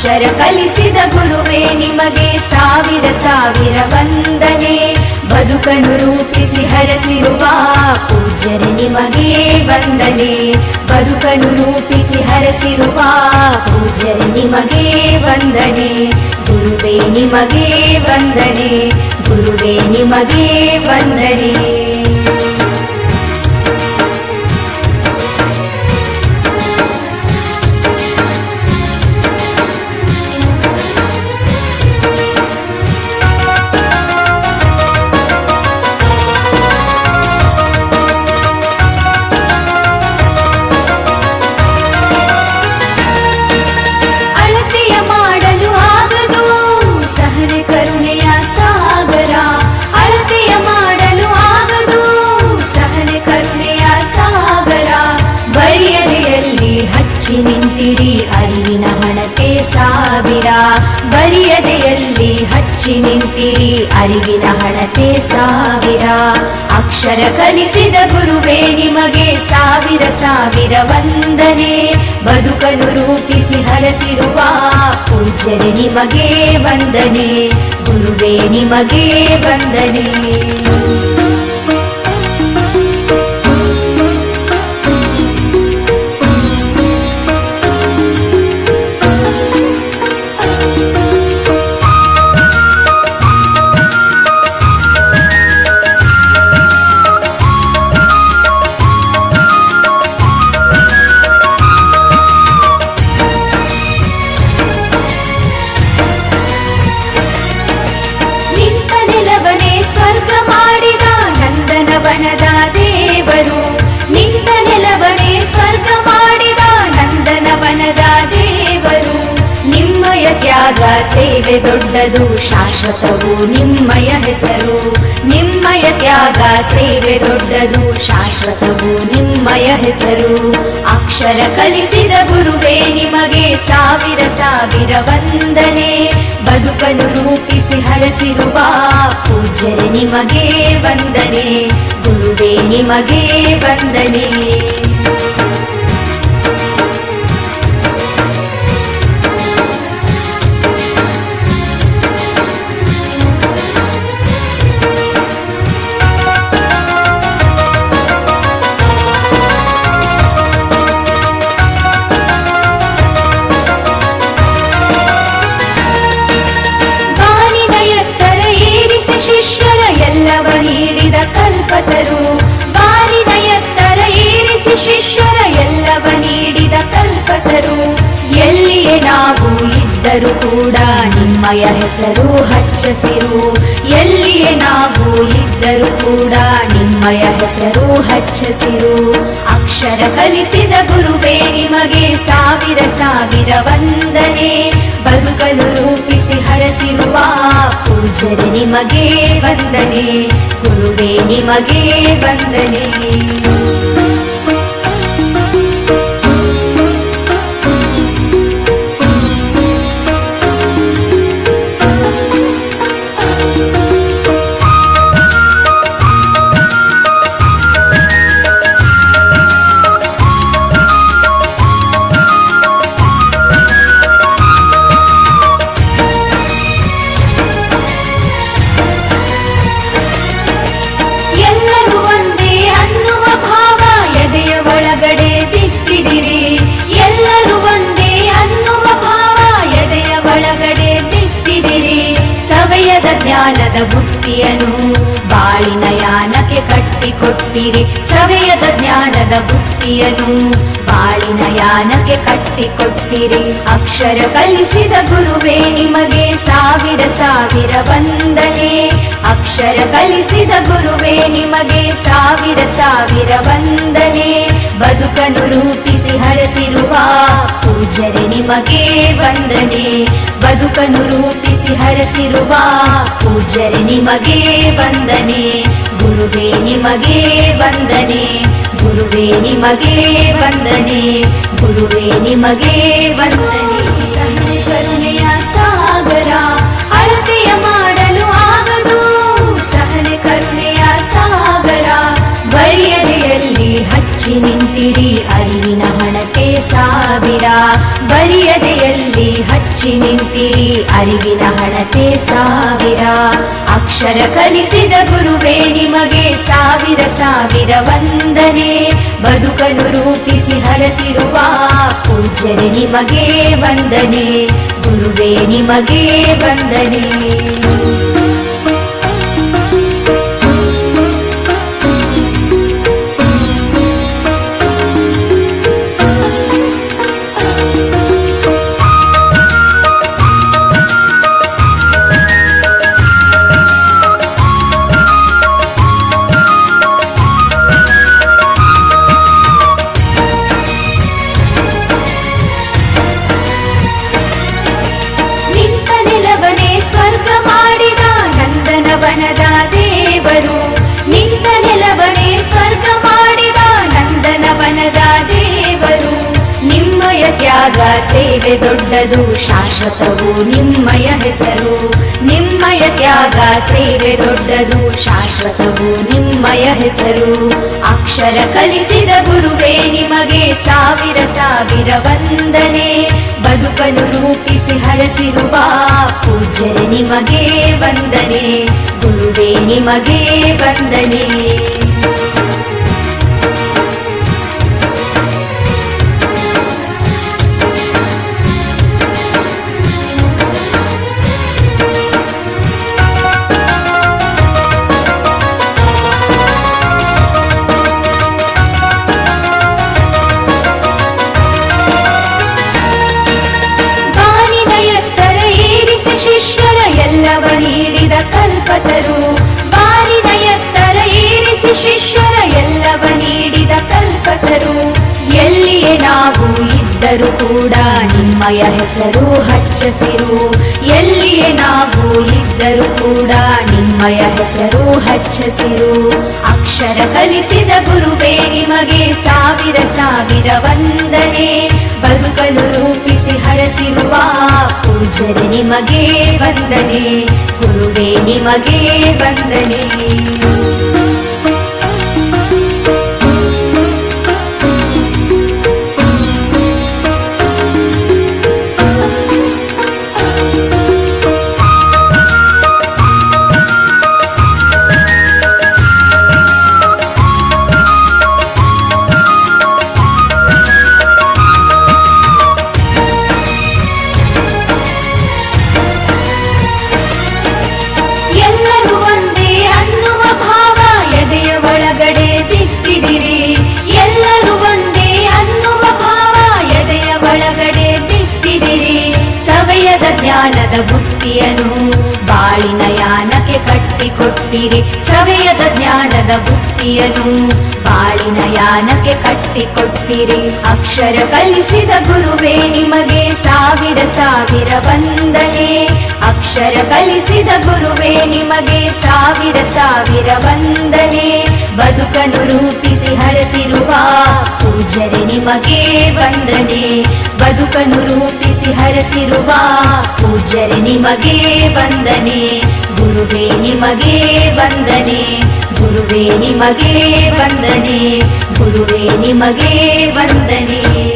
ಅಕ್ಷರ ಕಲಿಸಿದ ಗುರುವೇ, ನಿಮಗೆ ಸಾವಿರ ಸಾವಿರ ವಂದನೆ. ಬದುಕನ್ನು ರೂಪಿಸಿ ಹರಸಿರುವ ಪೂಜ್ಯರೆ, ನಿಮಗೆ ವಂದನೆ. ಬದುಕನ್ನು ರೂಪಿಸಿ ಹರಸಿರುವ ಪೂಜ್ಯರೆ, ನಿಮಗೆ ವಂದನೆ. ಗುರುವೇ, ನಿಮಗೆ ವಂದನೆ. ಗುರುವೇ, ನಿಮಗೆ ವಂದನೆ. ಹಚ್ಚಿ ನಿಂತಿರಿ, ಅರಿವಿನ ಹಣತೆ ಸಾವಿರ. ಅಕ್ಷರ ಕಲಿಸಿದ ಗುರುವೇ ನಿಮಗೆ ಸಾವಿರ ಸಾವಿರ ವಂದನೆ. ಬದುಕನ್ನು ರೂಪಿಸಿ ಹರಸಿರುವ ಪೂಜ್ಯರೆ ನಿಮಗೆ ವಂದನೆ. ಗುರುವೇ ನಿಮಗೆ ವಂದನೆ. ಸೇವೆ ದೊಡ್ಡದು, ಶಾಶ್ವತವು ನಿಮ್ಮಯ ಹೆಸರು. ನಿಮ್ಮಯ ತ್ಯಾಗ, ಸೇವೆ ದೊಡ್ಡದು, ಶಾಶ್ವತವು ನಿಮ್ಮಯ ಹೆಸರು. ಅಕ್ಷರ ಕಲಿಸಿದ ಗುರುವೇ ನಿಮಗೆ ಸಾವಿರ ಸಾವಿರ ವಂದನೆ. ಬದುಕನ್ನು ರೂಪಿಸಿ ಹರಸಿರುವ ಪೂಜ್ಯರೆ ನಿಮಗೆ ವಂದನೆ. ಗುರುವೇ ನಿಮಗೆ ವಂದನೆ. ಶಿಷ್ಯರ ಎಲ್ಲವ ನೀಡಿದ ಕಲ್ಪತರು. ಎಲ್ಲಿಯೇ ನಾವು ಇದ್ದರೂ ಕೂಡ ನಿಮ್ಮಯ ಹೆಸರು ಹಚ್ಚಸಿರು. ಎಲ್ಲಿಯೇ ನಾವು ಇದ್ದರೂ ಕೂಡ ನಿಮ್ಮಯ ಹೆಸರು ಹಚ್ಚಸಿರು. ಅಕ್ಷರ ಕಲಿಸಿದ ಗುರುವೇ ನಿಮಗೆ ಸಾವಿರ ಸಾವಿರ ವಂದನೆ. ಬದುಕಲು ರೂಪಿಸಿ ಹರಸಿರುವ ಪೂಜರೆ ನಿಮಗೆ ವಂದನೆ. ಗುರುವೇ ನಿಮಗೆ ವಂದನೆ. ಜ್ಞಾನದ ಬುತ್ತಿಯನು ಬಾಳಿನ ಯಾನಕ್ಕೆ ಕಟ್ಟಿಕೊಟ್ಟಿರಿ. ಸವೆಯದ ಜ್ಞಾನದ ಬುತ್ತಿಯನು ಬಾಳಿನ ಯಾನಕ್ಕೆ ಕಟ್ಟಿಕೊಟ್ಟಿರಿ. ಅಕ್ಷರ ಕಲಿಸಿದ ಗುರುವೇ ನಿಮಗೆ ಸಾವಿರ ಸಾವಿರ ವಂದನೆ. ಅಕ್ಷರ ಕಲಿಸಿದ ಗುರುವೇ ನಿಮಗೆ ಸಾವಿರ ಸಾವಿರ ವಂದನೆ. ಬದುಕನ್ನು ರೂಪಿಸಿ ಹರಸಿರುವ ಪೂಜ್ಯರೆ ನಿಮಗೆ ವಂದನೆ. ಬದುಕನ್ನು ರೂಪಿಸಿ ಹರಸಿರುವ ಪೂಜ್ಯರೆ ನಿಮಗೆ ವಂದನೆ. ಗುರುವೇ ನಿಮಗೆ ವಂದನೆ. ಗುರುವೇ ನಿಮಗೆ ವಂದನೆ. ಗುರುವೇ ನಿಮಗೆ ವಂದನೆ. ಮುಚ್ಚಿ ನಿಂತಿರಿ ಅರಿವಿನ ಹಣತೆ ಸಾವಿರ. ಅಕ್ಷರ ಕಲಿಸಿದ ಗುರುವೇ ನಿಮಗೆ ಸಾವಿರ ಸಾವಿರ ವಂದನೆ. ಬದುಕನ್ನು ರೂಪಿಸಿ ಹರಸಿರುವ ಪೂಜನೆ ನಿಮಗೆ ವಂದನೆ. ಗುರುವೇ ನಿಮಗೆ ವಂದನೆ. ಸೇವೆ ದೊಡ್ಡದು ಶಾಶ್ವತವು ನಿಮ್ಮಯ ಹೆಸರು, ನಿಮ್ಮಯ ತ್ಯಾಗ ಸೇವೆ ದೊಡ್ಡದು ಶಾಶ್ವತವು ನಿಮ್ಮಯ ಹೆಸರು. ಅಕ್ಷರ ಕಲಿಸಿದ ಗುರುವೇ ನಿಮಗೆ ಸಾವಿರ ಸಾವಿರ ವಂದನೆ. ಬದುಕನ್ನು ರೂಪಿಸಿ ಹರಸಿರುವ ಪೂಜೆ ನಿಮಗೆ ವಂದನೆ. ಗುರುವೇ ನಿಮಗೆ ವಂದನೆ. ಕಲ್ಪತರು. ಬಾರಿನ ಎತ್ತರ ಏರಿಸಿ ಶಿಷ್ಯರ ಎಲ್ಲವ ನೀಡಿದ ಕಲ್ಪತರು. ಎಲ್ಲಿಯೇ ನಾವು ಇದ್ದರೂ ಕೂಡ ನಿಮ್ಮಯ ಹೆಸರು ಹಚ್ಚಸಿರು. ಎಲ್ಲಿಯೇ ನಾವು ಇದ್ದರೂ ಕೂಡ ನಿಮ್ಮಯ ಹೆಸರು ಹಚ್ಚಸಿರು ಅಕ್ಷರ ಕಲಿಸಿದ ಗುರುವೇ ನಿಮಗೆ ಸಾವಿರ ಸಾವಿರ ವಂದನೆ. ಬದುಕಲು ರೂಪಿಸಿ ಹರಸಿರುವ ಪೂಜರೆ ನಿಮಗೆ ವಂದನೆ. ಗುರುವೇ ನಿಮಗೆ ವಂದನೆ. ಜ್ಞಾನದ ಬುತ್ತಿಯನು ಬಾಳಿನ ಯಾನಕ್ಕೆ ಕಟ್ಟಿಕೊಟ್ಟಿರಿ? ಸವೆಯದ ಜ್ಞಾನದ ಬುತ್ತಿಯನು ಬಾಳಿನ ಯಾನಕ್ಕೆ ಕಟ್ಟಿಕೊಟ್ಟಿರಿ? ಅಕ್ಷರ ಕಲಿಸಿದ ಗುರುವೇ ನಿಮಗೆ ಸಾವಿರ ಸಾವಿರ ವಂದನೆ ಅಕ್ಷರ ಕಲಿಸಿದ ಗುರುವೇ, ನಿಮಗೆ ಸಾವಿರ ಸಾವಿರ ವಂದನೆ. ಬದುಕನ್ನು ರೂಪಿಸಿ ಹರಸಿರುವ ಪೂಜರೆ ನಿಮಗೆ ವಂದನೆ. ಬದುಕನ್ನು ರೂಪಿಸಿ ಹರಸಿರುವ ಪೂಜರೆ ನಿಮಗೆ ವಂದನೆ. ಗುರುವೇ, ನಿಮಗೆ ವಂದನೆ. ಗುರುವೇ, ನಿಮಗೆ ವಂದನೆ. ಗುರುವೇ, ನಿಮಗೆ ವಂದನೆ.